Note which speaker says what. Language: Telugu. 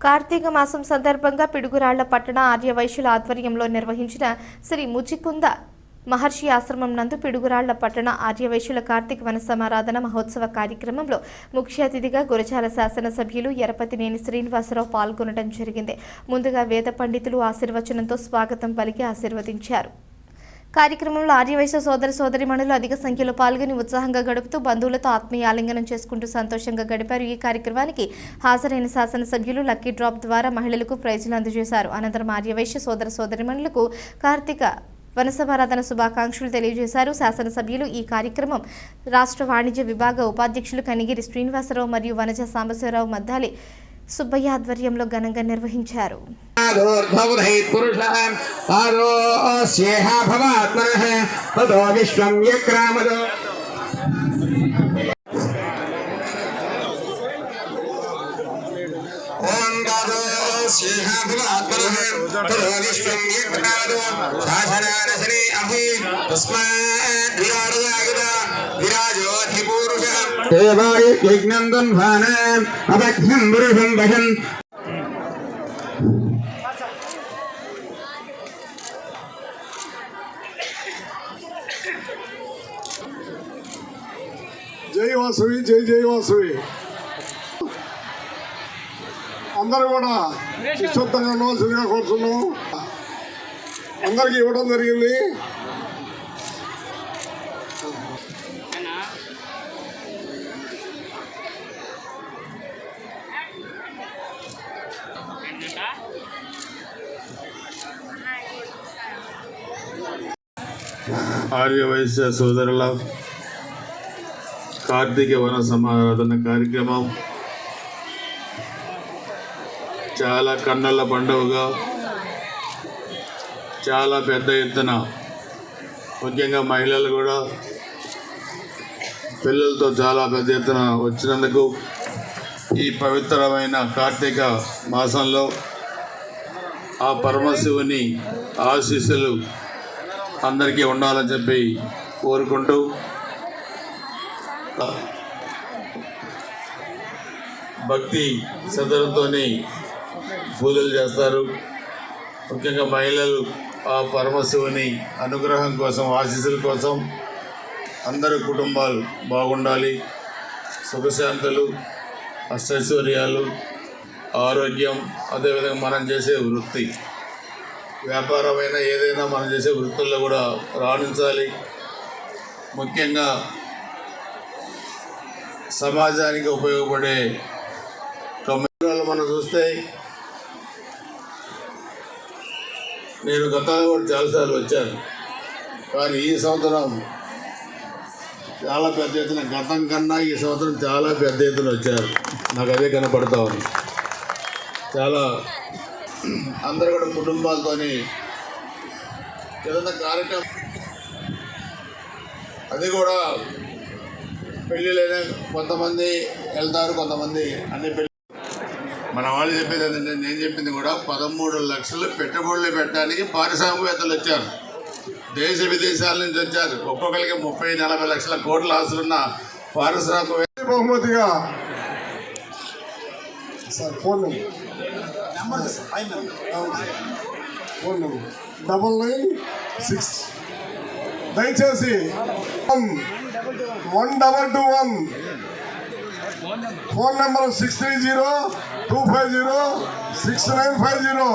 Speaker 1: కార్తీక మాసం సందర్భంగా పిడుగురాళ్ళ పట్టణ ఆర్యవైశ్యుల ఆధ్వర్యంలో నిర్వహించిన శ్రీ ముచికుంద మహర్షి ఆశ్రమం నందు పిడుగురాళ్ళ పట్టణ ఆర్యవైశ్యుల కార్తీక వన సమారాధన మహోత్సవ కార్యక్రమంలో ముఖ్య అతిథిగా గురజాల శాసనసభ్యులు ఎరపతినేని శ్రీనివాసరావు పాల్గొనడం జరిగింది. ముందుగా వేద పండితులు ఆశీర్వచనంతో స్వాగతం పలికి ఆశీర్వదించారు. కార్యక్రమంలో ఆర్యవైశ్య సోదర సోదరిమణులు అధిక సంఖ్యలో పాల్గొని ఉత్సాహంగా గడుపుతూ బంధువులతో ఆత్మీయ ఆలింగనం చేసుకుంటూ సంతోషంగా గడిపారు. ఈ కార్యక్రమానికి హాజరైన శాసనసభ్యులు లక్కీ డ్రాప్ ద్వారా మహిళలకు ప్రైజులు అందజేశారు. అనంతరం ఆర్యవైశ్య సోదర సోదరిమణులకు కార్తీక వనసభారాధన శుభాకాంక్షలు తెలియజేశారు. శాసనసభ్యులు ఈ కార్యక్రమం రాష్ట్ర వాణిజ్య విభాగ ఉపాధ్యక్షులు కనిగిరి శ్రీనివాసరావు మరియు వనజ సాంబశివరావు మద్దాలి సుబ్బయ్య ఆధ్వర్యంలో ఘనంగా నిర్వహించారు
Speaker 2: పాదోర్ధవధైపురుషः పాదోస్యేహ భవాత్మనः విరాజయాగత విరాజోధిపూరుషः దేవాయ యజ్ఞం దున్వాన
Speaker 3: జై వాసవి జై జై వాసవి అందరూ కూడా నిశ్శబ్దంగా ఉండవలసిందిగా కోరుతున్నాం అందరికి ఇవ్వడం జరిగింది
Speaker 4: ఆర్యవైశ్య సోదరుల కార్తీక వన సమారాధన కార్యక్రమం. చాలా కన్నుల పండుగగా చాలా పెద్ద ఎత్తున ముఖ్యంగా మహిళలు కూడా పిల్లలతో చాలా పెద్ద ఎత్తున వచ్చినందుకు ఈ పవిత్రమైన కార్తీక మాసంలో ఆ పరమశివుని ఆశీస్సులు అందరికీ ఉండాలని చెప్పి కోరుకుంటూ భక్తి శ్రద్ధలతో పూజలు చేస్తారు. ముఖ్యంగా మహిళలు ఆ పరమశివుని అనుగ్రహం కోసం ఆశీస్సుల కోసం అందరి కుటుంబాలు బాగుండాలి. సుఖశాంతులు అష్టైశ్వర్యాలు ఆరోగ్యం అదేవిధంగా మనం చేసే వృత్తి. వ్యాపారమైన ఏదైనా మనం చేసే వృత్తుల్లో కూడా రాణించాలి. ముఖ్యంగా సమాజానికి ఉపయోగపడే కమ్యూనిటీలు మనం చూస్తే నేను గతంలో కూడా చాలాసార్లు వచ్చాను. కానీ ఈ సంవత్సరం చాలా పెద్ద ఎత్తున గతం కన్నా ఈ సంవత్సరం చాలా పెద్ద ఎత్తున వచ్చారు. నాకు అదే కనపడతా ఉంది. చాలా అందరూ కూడా కుటుంబాలతోని ఏదైనా కార్యక్రమం అది కూడా పెళ్ళిళ్ళైనా కొంతమంది వెళ్తారు కొంతమంది అన్ని పెళ్ళి మన వాళ్ళు చెప్పేది ఏంటంటే నేను చెప్పింది కూడా పదమూడు లక్షలు పెట్టుబడులు పెట్టడానికి పారిశ్రామికవేత్తలు వచ్చారు. దేశ విదేశాల నుంచి వచ్చారు. ఒక్కొక్కరికి ముప్పై నలభై లక్షల కోట్ల ఆస్తులున్న పారిశ్రామికవేత్త
Speaker 3: బహుమతిగా? Sir phone number. Phone number. Double nine six. దయచేసి one double two one. Phone number six three zero two five zero six nine five zero.